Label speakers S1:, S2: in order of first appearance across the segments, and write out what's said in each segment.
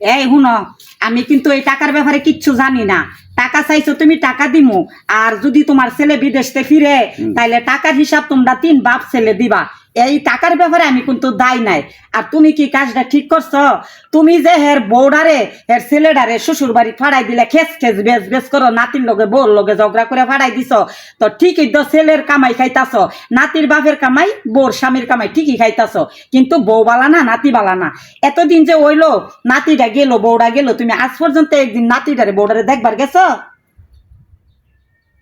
S1: এই হুন আমি কিন্তু এই টাকার ব্যাপারে কিচ্ছু জানি না। টাকা চাইছো তুমি টাকা দিমু। আর যদি তোমার ছেলে বিদেশতে ফিরে তাইলে টাকার হিসাব তোমরা তিন বাপ ছেলে দিবা। এই টাকার ব্যাপারে আমি কিন্তু দায় নাই। আর তুমি কি কাজটা ঠিক করছ? তুমি যে হের বৌডারে হের ছেলেডারে শ্বশুর বাড়ি ফাড়াই দিলে খেস খেস বেস বেস করো নাতির লগে বউর লগে ঝগড়া করে ফাড়াই দিছ। তো ঠিকই তো ছেলের কামাই খাইতাছ। নাতির বাপের কামাই বউর স্বামীর কামাই ঠিকই খাইতাছ। কিন্তু বউ বালা না নাতি বালা না। এতদিন যে হইল নাতিটা গেল বউটা গেল তুমি আজ পর্যন্ত একদিন নাতিটারে বউডারে দেখবার গেছো?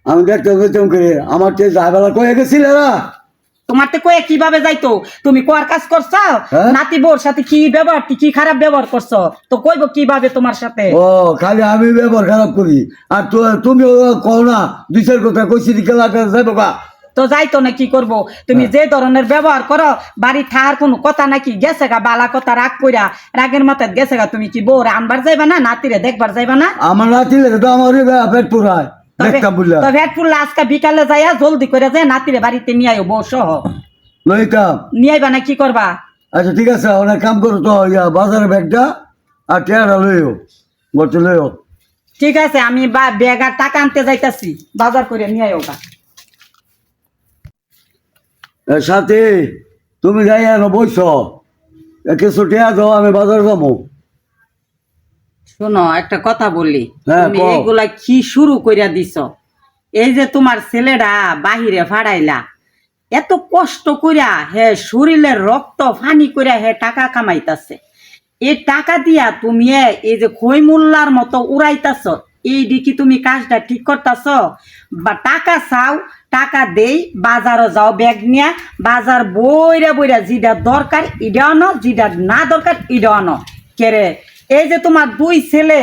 S2: আমি দেখতে করে আমার তে যাইবেলা কয়ে গেছিল এরা।
S1: তোমার তো কয়ে কীভাবে যাইতো? তুমি কোয়ার কাজ করছ?
S2: হ্যাঁ?
S1: নাতি বউর সাথে কি ব্যবহার কি খারাপ ব্যবহার করছ? তো কইব কীভাবে তোমার সাথে?
S2: ও খালি আমি ব্যবহার খারাপ করি। আর তুমি কও না দুই চার কথা কইছি যাইব
S1: তো যাইতো না কি করব? তুমি
S2: হ্যাঁ।
S1: যে ধরনের ব্যবহার করো বাড়ি থাকার কোনো কথা নাকি? গেছে গা বালা কথা রাগ কইরা রাগের মাথায় গেছে গা তুমি কি বউরে আনবার যাইবা না নাতিরে দেখবার যাইবা না?
S2: আমার নাতি লেগে তো আমার পেট পুরায়।
S1: আজকে বিকালে যাইয়া জলদি করে যায় নাতিরে বাড়িতে নিয়ে আইও বউ সহ।
S2: লইতাম
S1: নিয়ে আইবা না কি করবা?
S2: আচ্ছা ঠিক আছে অনেক কাম করো তো ইয়া বাজারে ব্যাগটা আর টেয়ারা লইও গরতে লইও।
S1: ঠিক আছে আমি বা ব্যাগ আর টাকা আনতে যাইতাছি বাজার করে নিয়ে গা।
S2: সাথে তুমি যাই বইছ কিছু টেয়া দাও আমি বাজার যাব।
S1: শোনো একটা কথা বললি
S2: হ্যাঁ,
S1: তুমি। এগুলা কি শুরু কইরা দিছ? এই যে তোমার ছেলেরা বাহিরে ফাড়াইলা এত কষ্ট কইরা হে শরীরের রক্ত ফানি কইরা হে টাকা কামাইতাছে। এই টাকা দিয়া তুমি এই যে খই মোল্লার মতো উড়াইতাছ এই দিকে তুমি কাজটা ঠিক করতাছ? বা টাকা চাও টাকা দেই বাজারও যাও ব্যাগ নিয়া বাজার বইরা বইরা যেটা দরকার ইডা আনো যেটা না দরকার ইডা আনো। কেরে এই যে তোমার দুই ছেলে,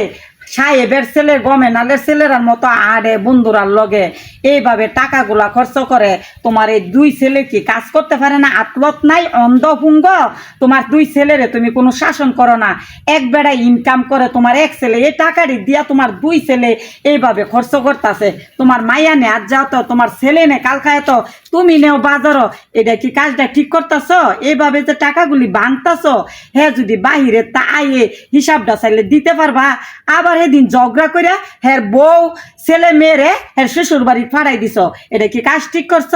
S1: সাহেবের ছেলে গমে নালের ছেলেরার মতো আড়ে বন্ধুরার লগে এইভাবে টাকাগুলা খরচ করে, তোমার এই দুই ছেলে কি কাজ করতে পারে না? আতলত নাই অন্ধপুঙ্গ তোমার দুই ছেলেরে তুমি কোনো শাসন করো না। এক বেড়া ইনকাম করে তোমার এক ছেলে, এই টাকাটি দিয়া তোমার দুই ছেলে এইভাবে খরচ করতেছে। তোমার মাইয়া নে আজ যাও তোমার ছেলে নে কাল খায় তো তুমি নেও বাজারও। এটা কি কাজটা ঠিক করতেছ? এইভাবে যে টাকাগুলি বানতাছ হ্যাঁ যদি বাহিরে তা আইয়ে হিসাবটা চাইলে দিতে পারবা। আবার এদিন ঝগড়া করে হ্যাঁ বউ ছেলে মেয়েরে হ্যাঁ শ্বশুর বাড়ি ফাড়াই দিছ। এটা কি কাজ ঠিক করছ?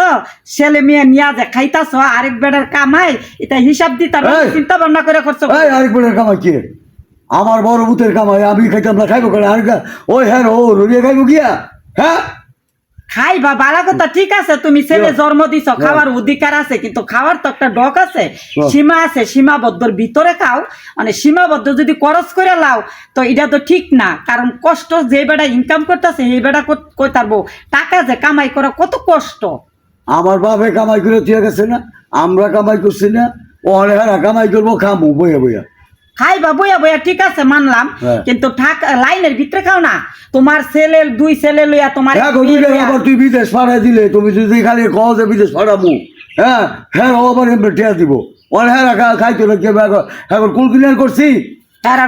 S1: ছেলে মেয়ে নিয়ে যে খাইতাছ আরেক বেড়ার কামাই এটা হিসাব দিতাম! চিন্তা ভাবনা করে করছ
S2: আরেক বেটার কামাই কি? আমার বড় বুতের কামাই আমি খাইতাম না খাইবো আর ওই হ্যাঁ ও রুড়িয়ে খাইবো গিয়া হ্যাঁ?
S1: খাইবা বালা কথা ঠিক আছে তুমি ছেলে জন্ম দিছ খাওয়ার অধিকার আছে কিন্তু খাওয়ার তো একটা ডক আছে। সীমা আছে সীমাবদ্ধর ভিতরে খাও মানে সীমাবদ্ধ যদি খরচ করে লাও তো এটা তো ঠিক না কারণ কষ্ট যে বেটা ইনকাম করতেছে সেই বেটা কই তারবো টাকা যে কামাই করা কত কষ্ট।
S2: আমার বাপে কামাই করে দিয়ে গেছে না আমরা কামাই করছি না ও হ্যাঁ কামাই করব খামু বইয়া বইয়া।
S1: খাইবা বইয়া বইয়া ঠিক আছে মানলাম।
S2: হ্যাঁ।
S1: কিন্তু ঠাক লাইনের ভিতরে খাও না। তোমার ছেলে দুই ছেলে লইয়া তোমার
S2: আবার তুই বিদেশ পাঠাই দিলে তুমি যদি খালি কও যে বিদেশ পাঠাবো। হ্যাঁ হ্যাঁ ও আবার এমনি দিব। ওর হ্যাঁ খাইতো না এখন কুল ক্লিয়ার করছি?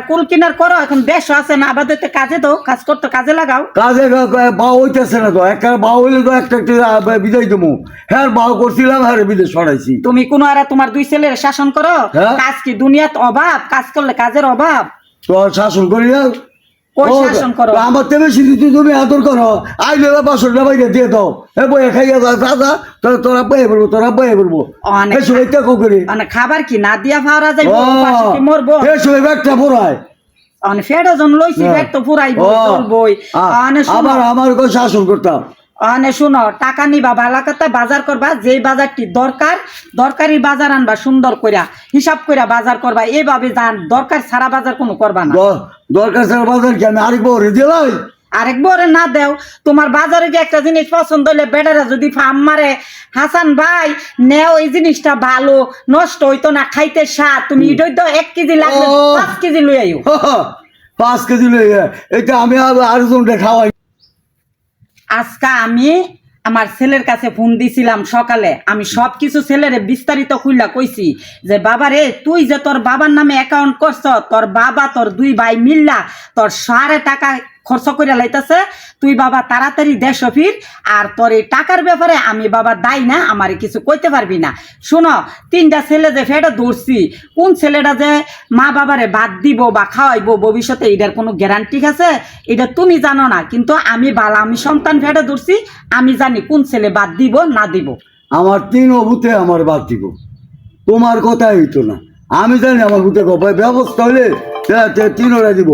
S1: কুল কিনার করো এখন দেশ আছে না কাজে দাও কাজ করতে কাজে লাগাও।
S2: কাজে হইতেছে না তো একটা বাউ হইলে তো একটা একটা আহ, বিদায় দেবো হ্যাঁ করছিলাম হ্যাঁ বিদেশ
S1: তুমি কোনো আর তোমার দুই ছেলের শাসন করো
S2: হ্যাঁ।
S1: কাজ কি দুনিয়াত অভাব? কাজ করলে কাজের অভাব?
S2: তো শাসন করি না আমার তেমন সিদ্ধি তুমি আদর করো। আইলে বাসন বাইরে দিয়ে দাও। এ বই খাইয়া দাদা তোরা তোরা বয়ে বলব তোরা বয়ে বলব
S1: অনেক
S2: তে করি।
S1: মানে খাবার কি না দিয়া ফারা যাই মরবো কি মরবো?
S2: ব্যাগটা একটা পড়ায়
S1: ফেরা জন লইছি
S2: হ্যাঁ।
S1: ব্যাগ তো পুরাই বই
S2: আবার আমার কো শাসন করতাম।
S1: আনে শুনো টাকা নিবা বালাকাতা বাজার করবা যেই বাজারটি দরকার দরকারি বাজার আনবা সুন্দর কইরা হিসাব কইরা বাজার করবা এইভাবে যান দরকার সারা বাজার কোনো করবা না।
S2: দ- দরকার স্যার বাজার কি আমি আরেক বড় দিলাই
S1: আরেক বরে না দেও তোমার বাজারে যে একটা জিনিস পছন্দ হইলে বেটারা যদি ফার্ম মারে হাসান ভাই নেও এই জিনিসটা ভালো নষ্ট হইতো না খাইতে স্বাদ তুমি ইডই তো এক কেজি লাগবে
S2: ও।
S1: পাঁচ কেজি লই আইও।
S2: পাঁচ কেজি লইয়া এটা আমি আর- আরেকজনকে খাওয়াই
S1: আজকে আমি আমার ছেলের কাছে ফোন দিছিলাম সকালে। আমি সব কিছু ছেলের বিস্তারিত খুললা কইছি যে, বাবা রে, তুই যে তোর বাবার নামে অ্যাকাউন্ট করছ, তোর বাবা, তোর দুই ভাই মিল্লা, তোর সারে টাকা খরচ করে লাইতাছে, তুই বাবা তাড়াতাড়ি দেশ ফির আর তোর এই টাকার ব্যাপারে আমি বাবা দায় না, আমারে কিছু কইতে পারবি না। শোনো, তিনটা ছেলে যে ফেটা ধরছি, কোন ছেলেটা যে মা বাবারে বাদ দিব বা খাওয়াইবো, ভবিষ্যতে এটার কোনো গ্যারান্টি আছে? এটা তুমি জানো না, কিন্তু আমি বালা, আমি সন্তান ফেটা ধরছি, আমি জানি কোন ছেলে বাদ দিব, না দিব।
S2: আমার তিন অভূতে আমার বাদ দিব। তোমার কথা হইতো না। আমি জানি আমার ব্যবস্থা হলে তিন ওরা দিব।